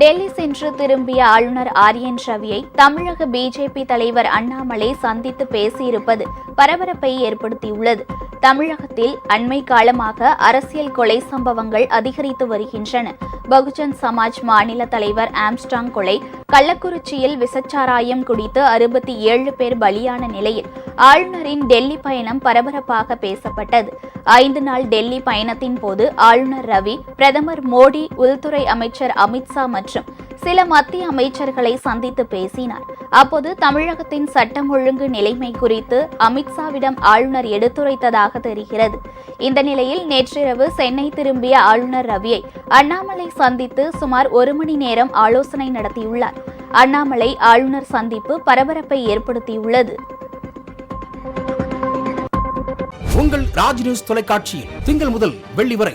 டெல்லி சென்று திரும்பிய ஆளுநர் ஆர் என் ரவியை தமிழக பிஜேபி தலைவர் அண்ணாமலை சந்தித்து பேசியிருப்பது பரபரப்பை ஏற்படுத்தியுள்ளது. தமிழகத்தில் அண்மை காலமாக அரசியல் கொலை சம்பவங்கள் அதிகரித்து வருகின்றன. பகுஜன் சமாஜ் மாநில தலைவர் ஆம்ஸ்டாங் கொலை கள்ளக்குறிச்சியில் விசச்சாராயம் குடித்து அறுபத்தி ஏழு பேர் பலியான நிலையில் ஆளுநரின் டெல்லி பயணம் பரபரப்பாக பேசப்பட்டது. ஐந்து நாள் டெல்லி பயணத்தின் போது ஆளுநர் ரவி பிரதமர் மோடி உள்துறை அமைச்சர் அமித்ஷா மற்றும் சில மத்திய அமைச்சர்களை சந்தித்து பேசினார். அப்போது தமிழகத்தின் சட்டம் ஒழுங்கு நிலைமை குறித்து அமித்ஷாவிடம் ஆளுநர் எடுத்துரைத்ததாக தெரிகிறது. இந்த நிலையில் நேற்றிரவு சென்னை திரும்பிய ஆளுநர் ரவியை அண்ணாமலை சந்தித்து சுமார் ஒரு மணி நேரம் ஆலோசனை நடத்தியுள்ளார். அண்ணாமலை ஆளுநர் சந்திப்பு பரபரப்பை ஏற்படுத்தியுள்ளது. உங்கள் ராஜ் நியூஸ் தொலைக்காட்சியில் திங்கள் முதல் வெள்ளி வரை